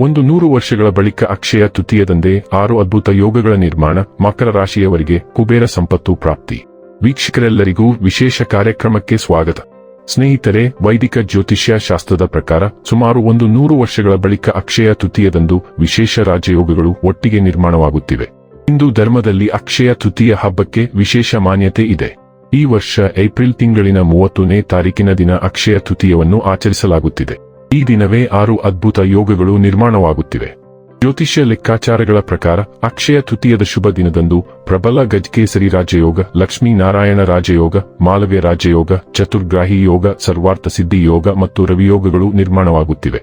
ಒಂದು ನೂರು ವರ್ಷಗಳ ಬಳಿಕ ಅಕ್ಷಯ ತೃತೀಯದಂದೇ ಆರು ಅದ್ಭುತ ಯೋಗಗಳ ನಿರ್ಮಾಣ, ಮಕರ ರಾಶಿಯವರಿಗೆ ಕುಬೇರ ಸಂಪತ್ತು ಪ್ರಾಪ್ತಿ. ವೀಕ್ಷಕರೆಲ್ಲರಿಗೂ ವಿಶೇಷ ಕಾರ್ಯಕ್ರಮಕ್ಕೆ ಸ್ವಾಗತ. ಸ್ನೇಹಿತರೆ, ವೈದಿಕ ಜ್ಯೋತಿಷ್ಯ ಶಾಸ್ತ್ರದ ಪ್ರಕಾರ, ಸುಮಾರು ಒಂದು ನೂರು ವರ್ಷಗಳ ಬಳಿಕ ಅಕ್ಷಯ ತೃತೀಯದಂದು ವಿಶೇಷ ರಾಜಯೋಗಗಳು ಒಟ್ಟಿಗೆ ನಿರ್ಮಾಣವಾಗುತ್ತಿವೆ. ಹಿಂದೂ ಧರ್ಮದಲ್ಲಿ ಅಕ್ಷಯ ತೃತೀಯ ಹಬ್ಬಕ್ಕೆ ವಿಶೇಷ ಮಾನ್ಯತೆ ಇದೆ. ಈ ವರ್ಷ ಏಪ್ರಿಲ್ ತಿಂಗಳಿನ ಮೂವತ್ತನೇ ತಾರೀಕಿನ ದಿನ ಅಕ್ಷಯ ತೃತೀಯವನ್ನು ಆಚರಿಸಲಾಗುತ್ತಿದೆ. ಈ ದಿನವೇ ಆರು ಅದ್ಭುತ ಯೋಗಗಳು ನಿರ್ಮಾಣವಾಗುತ್ತಿವೆ. ಜ್ಯೋತಿಷ್ಯ ಲೆಕ್ಕಾಚಾರಗಳ ಪ್ರಕಾರ, ಅಕ್ಷಯ ತೃತೀಯದ ಶುಭ ದಿನದಂದು ಪ್ರಬಲ ಗಜ್ಕೇಸರಿ ರಾಜಯೋಗ, ಲಕ್ಷ್ಮೀ ನಾರಾಯಣ ರಾಜಯೋಗ ಮಾಲವ್ಯ ರಾಜಯೋಗ, ಚತುರ್ಗ್ರಾಹಿ ಯೋಗ, ಸರ್ವಾರ್ಥ ಸಿದ್ಧಿ ಯೋಗ ಮತ್ತು ರವಿಯೋಗಗಳು ನಿರ್ಮಾಣವಾಗುತ್ತಿವೆ.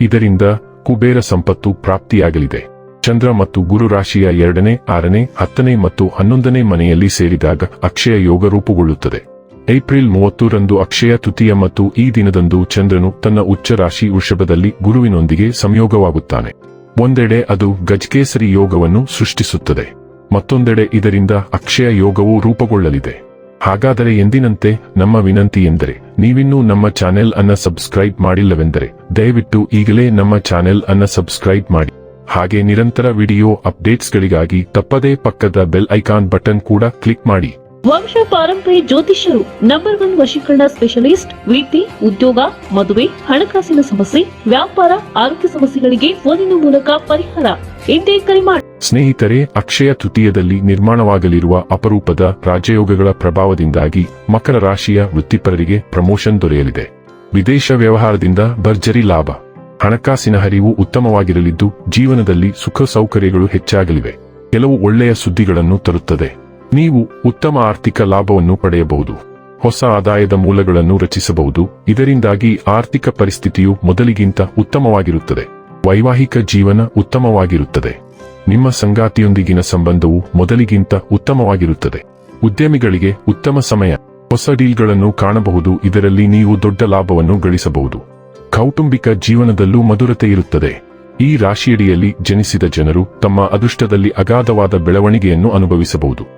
ಇದರಿಂದ ಕುಬೇರ ಸಂಪತ್ತು ಪ್ರಾಪ್ತಿಯಾಗಲಿದೆ. ಚಂದ್ರ ಮತ್ತು ಗುರು ರಾಶಿಯ ಎರಡನೇ, ಆರನೇ, ಹತ್ತನೇ ಮತ್ತು ಹನ್ನೊಂದನೇ ಮನೆಯಲ್ಲಿ ಸೇರಿದಾಗ ಅಕ್ಷಯ ಯೋಗ ರೂಪುಗೊಳ್ಳುತ್ತದೆ. ಏಪ್ರಿಲ್ ಮೂವತ್ತರಂದು ಅಕ್ಷಯ ತೃತೀಯ ಮತ್ತು ಈ ದಿನದಂದು ಚಂದ್ರನು ತನ್ನ ಉಚ್ಚ ರಾಶಿ ವೃಷಭದಲ್ಲಿ ಗುರುವಿನೊಂದಿಗೆ ಸಂಯೋಗವಾಗುತ್ತಾನೆ. ಒಂದೆಡೆ ಅದು ಗಜಕೇಸರಿ ಯೋಗವನ್ನು ಸೃಷ್ಟಿಸುತ್ತದೆ. ಮತ್ತೊಂದೆಡೆ ಇದರಿಂದ ಅಕ್ಷಯ ಯೋಗವು ರೂಪುಗೊಳ್ಳಲಿದೆ. ಹಾಗಾದರೆ ಎಂದಿನಂತೆ ನಮ್ಮ ವಿನಂತಿ ಎಂದರೆ, ನೀವಿನ್ನೂ ನಮ್ಮ ಚಾನೆಲ್ ಅನ್ನ ಸಬ್ಸ್ಕ್ರೈಬ್ ಮಾಡಿಲ್ಲವೆಂದರೆ, ದಯವಿಟ್ಟು ಈಗಲೇ ನಮ್ಮ ಚಾನೆಲ್ ಅನ್ನ ಸಬ್ಸ್ಕ್ರೈಬ್ ಮಾಡಿ. ಹಾಗೆ ನಿರಂತರ ವಿಡಿಯೋ ಅಪ್ಡೇಟ್ಸ್ಗಳಿಗಾಗಿ ತಪ್ಪದೇ ಪಕ್ಕದ ಬೆಲ್ ಐಕಾನ್ ಬಟನ್ ಕೂಡ ಕ್ಲಿಕ್ ಮಾಡಿ. ವಂಶ ಪಾರಂಪರ್ಯ ಜ್ಯೋತಿಷ್ಯರು ನಂಬರ್ ಒನ್ ವಶೀಕರಣ ಸ್ಪೆಷಲಿಸ್ಟ್ ವೃತ್ತಿ ಉದ್ಯೋಗ, ಮದುವೆ, ಹಣಕಾಸಿನ ಸಮಸ್ಯೆ, ವ್ಯಾಪಾರ, ಆರೋಗ್ಯ ಸಮಸ್ಯೆಗಳಿಗೆ ಫೋನಿನ ಮೂಲಕ ಪರಿಹಾರ. ಇಂದೇ ಕರೆ ಸ್ನೇಹಿತರೆ, ಅಕ್ಷಯ ತೃತೀಯದಲ್ಲಿ ನಿರ್ಮಾಣವಾಗಲಿರುವ ಅಪರೂಪದ ರಾಜಯೋಗಗಳ ಪ್ರಭಾವದಿಂದಾಗಿ ಮಕರ ರಾಶಿಯ ವೃತ್ತಿಪರರಿಗೆ ಪ್ರಮೋಷನ್ ದೊರೆಯಲಿದೆ. ವಿದೇಶ ವ್ಯವಹಾರದಿಂದ ಭರ್ಜರಿ ಲಾಭ. ಹಣಕಾಸಿನ ಹರಿವು ಉತ್ತಮವಾಗಿರಲಿದ್ದು, ಜೀವನದಲ್ಲಿ ಸುಖ ಸೌಕರ್ಯಗಳು ಹೆಚ್ಚಾಗಲಿವೆ. ಕೆಲವು ಒಳ್ಳೆಯ ಸುದ್ದಿಗಳನ್ನು ತರುತ್ತದೆ. ನೀವು ಉತ್ತಮ ಆರ್ಥಿಕ ಲಾಭವನ್ನು ಪಡೆಯಬಹುದು. ಹೊಸ ಆದಾಯದ ಮೂಲಗಳನ್ನು ರಚಿಸಬಹುದು. ಇದರಿಂದಾಗಿ ಆರ್ಥಿಕ ಪರಿಸ್ಥಿತಿಯು ಮೊದಲಿಗಿಂತ ಉತ್ತಮವಾಗಿರುತ್ತದೆ. ವೈವಾಹಿಕ ಜೀವನ ಉತ್ತಮವಾಗಿರುತ್ತದೆ. ನಿಮ್ಮ ಸಂಗಾತಿಯೊಂದಿಗಿನ ಸಂಬಂಧವು ಮೊದಲಿಗಿಂತ ಉತ್ತಮವಾಗಿರುತ್ತದೆ. ಉದ್ಯಮಿಗಳಿಗೆ ಉತ್ತಮ ಸಮಯ. ಹೊಸ ಡೀಲ್ಗಳನ್ನು ಕಾಣಬಹುದು. ಇದರಲ್ಲಿ ನೀವು ದೊಡ್ಡ ಲಾಭವನ್ನು ಗಳಿಸಬಹುದು. ಕೌಟುಂಬಿಕ ಜೀವನದಲ್ಲೂ ಮಧುರತೆ ಇರುತ್ತದೆ. ಈ ರಾಶಿಯಡಿಯಲ್ಲಿ ಜನಿಸಿದ ಜನರು ತಮ್ಮ ಅದೃಷ್ಟದಲ್ಲಿ ಅಗಾಧವಾದ ಬೆಳವಣಿಗೆಯನ್ನು ಅನುಭವಿಸಬಹುದು.